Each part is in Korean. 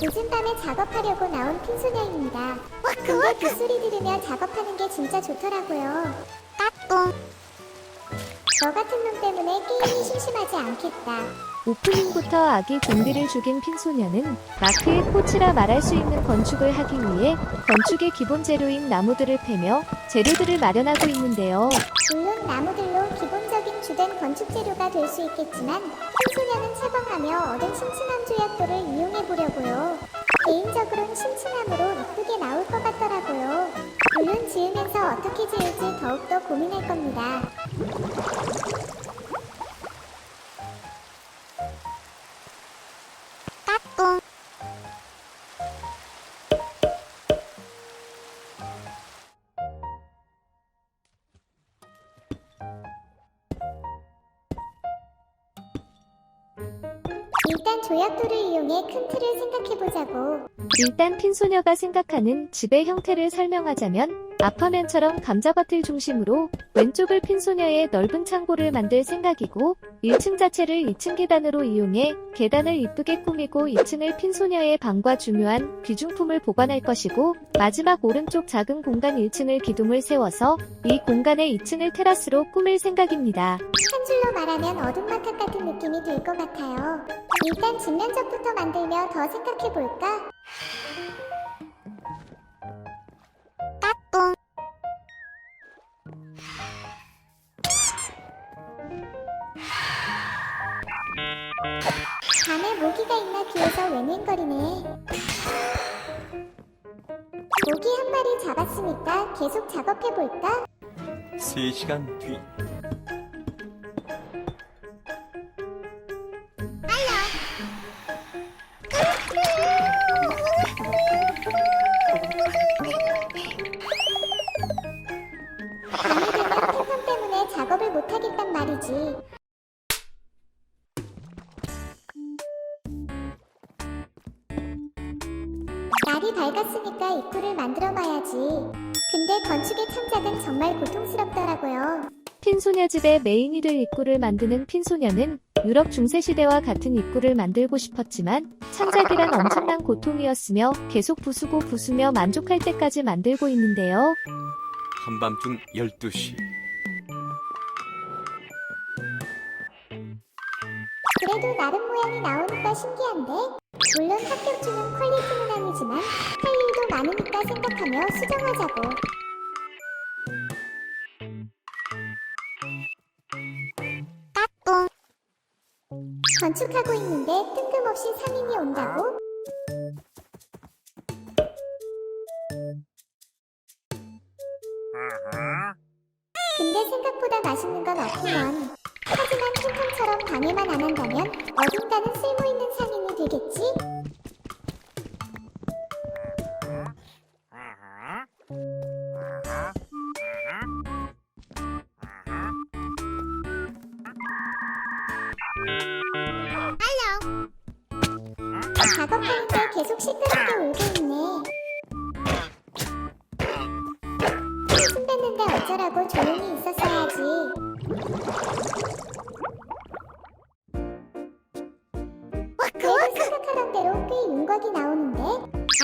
늦은 밤에 작업하려고 나온 핀소녀입니다. 근데 그 소리 들으며 작업하는 게 진짜 좋더라고요. 까꿍. 너 같은 놈 때문에 게임이 심심하지 않겠다. 오프닝부터 아기 좀비를 죽인 핀소녀는 마크의 코치라 말할 수 있는 건축을 하기 위해 건축의 기본 재료인 나무들을 패며 재료들을 마련하고 있는데요. 물론 주된 될 수 있겠지만 핀소녀는 채광하며 얻은 심층암 조약돌을 이용해 보려고요. 개인적으로는 심층암으로 이쁘게 나올 것 같더라고요. 물론 지으면서 어떻게 지을지 더욱더 고민할 겁니다. 일단 조약돌을 이용해 큰 틀을 생각해보자고. 일단 핀소녀가 생각하는 집의 형태를 설명하자면 아파면처럼 감자밭을 중심으로 왼쪽을 핀소녀의 넓은 창고를 만들 생각이고 1층 자체를 2층 계단으로 이용해 계단을 이쁘게 꾸미고 2층을 핀소녀의 방과 중요한 귀중품을 보관할 것이고 마지막 오른쪽 작은 공간 1층을 기둥을 세워서 이 공간의 2층을 테라스로 꾸밀 생각입니다. 한 줄로 말하면 어둠 마켓 같은 느낌이 들 것 같아요. 일단 뒷면적부터 만들며 더 생각해볼까? 까꿍. 밤에 모기가 있나 귀에서 웬웬거리네. 모기 한 마리 잡았으니까 계속 작업해볼까? 3시간 뒤 날이 밝았으니까 입구를 만들어 봐야지. 근데 건축의 창작은 정말 고통스럽더라고요. 핀소녀 집의 메인이 될 입구를 만드는 핀소녀는 유럽 중세시대와 같은 입구를 만들고 싶었지만 창작이란 엄청난 고통이었으며 계속 부수고 부수며 만족할 때까지 만들고 있는데요. 한밤중 12시 그래도 나름 모양이 나오니까 신기한데? 물론 합격 주는 퀄리티는 아니지만 할 일도 많으니까 생각하며 수정하자고. 까꿍. 건축하고 있는데 뜬금없이 상인이 온다고? 근데 생각보다 맛있는 건 없구먼. 방해만 안 한다면 어딘가는 쓸모있는 상인이 되겠지? 작업하는데 계속 시끄럽게 윤곽이 나오는데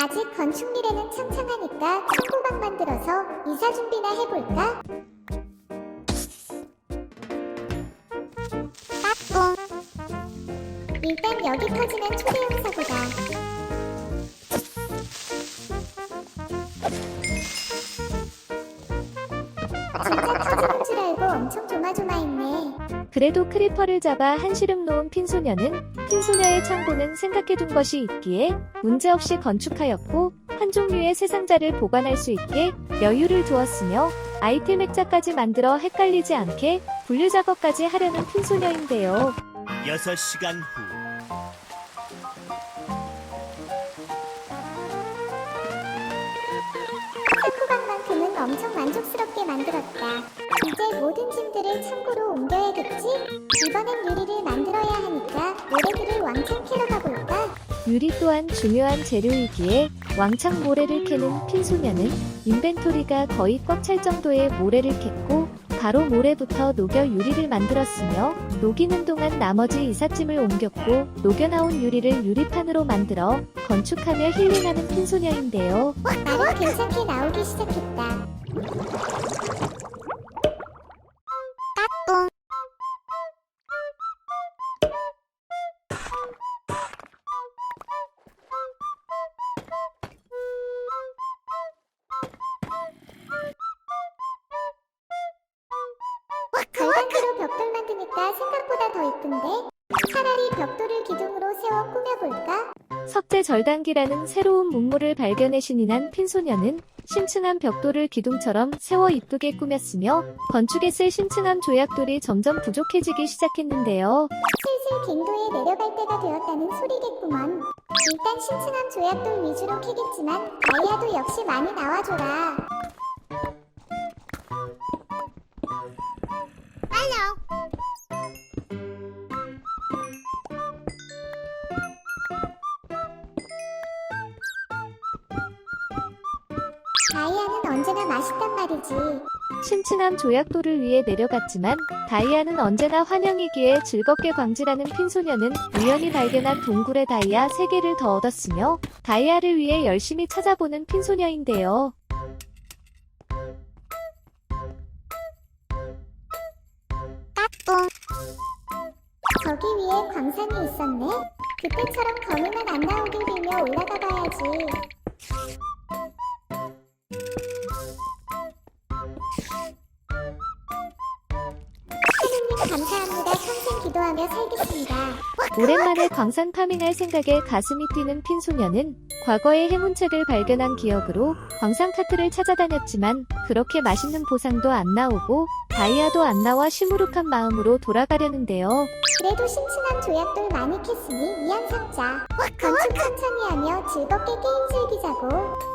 아직 건축 미래는 창창하니까 창고방 만들어서 이사 준비나 해볼까? 까꿍. 일단 여기 터지면 초대형 사고다. 진짜 터지는 줄 알고 엄청 조마조마했네 그래도 크리퍼를 잡아 한시름 놓은 핀소녀는 핀소녀의 창고는 생각해둔 것이 있기에 문제없이 건축하였고 한 종류의 새 상자를 보관할 수 있게 여유를 두었으며 아이템 액자까지 만들어 헷갈리지 않게 분류 작업까지 하려는 핀소녀인데요. 6시간 후 만들었다. 이제 모든 짐들을 창고로 옮겨야겠지? 이번엔 유리를 만들어야 하니까 모래들을 왕창 캐러 가볼까? 유리 또한 중요한 재료이기에 왕창 모래를 캐는 핀소녀는 인벤토리가 거의 꽉 찰 정도의 모래를 캤고 바로 모래부터 녹여 유리를 만들었으며 녹이는 동안 나머지 이삿짐을 옮겼고 녹여나온 유리를 유리판으로 만들어 건축하며 힐링하는 핀소녀인데요. 말은 괜찮게 나오기 시작했다. 만드니까 생각보다 더 이쁜데? 차라리 벽돌을 기둥으로 세워 꾸며볼까? 석재 절단기라는 새로운 문물을 발견해 신이 난 핀소녀는 심층한 벽돌을 기둥처럼 세워 이쁘게 꾸몄으며 건축에 쓸 심층함 조약돌이 점점 부족해지기 시작했는데요. 슬슬 갱도에 내려갈 때가 되었다는 소리겠구먼. 일단 심층한 조약돌 위주로 캐겠지만 다이아도 역시 많이 나와줘라. 언제나 맛있단 말이지. 심층함 조약돌을 위해 내려갔지만 다이아는 언제나 환영이기에 즐겁게 광질하는 핀소녀는 우연히 발견한 동굴의 다이아 3개를 더 얻었으며 다이아를 위해 열심히 찾아보는 핀소녀인데요. 저기 위에 광산이 있었네. 그때처럼 거미만 안 나오길 빌며 올라가 봐야지. 감사합니다. 평생 기도하며 살겠습니다. 오랜만에 광산 파밍할 생각에 가슴이 뛰는 핀소녀는 과거의 행운책을 발견한 기억으로 광산 카트를 찾아다녔지만 그렇게 맛있는 보상도 안 나오고 다이아도 안 나와 시무룩한 마음으로 돌아가려는데요. 그래도 심층한 조약돌 많이 캤으니 위안 삼자. 건축 천천히 하며 즐겁게 게임 즐기자고.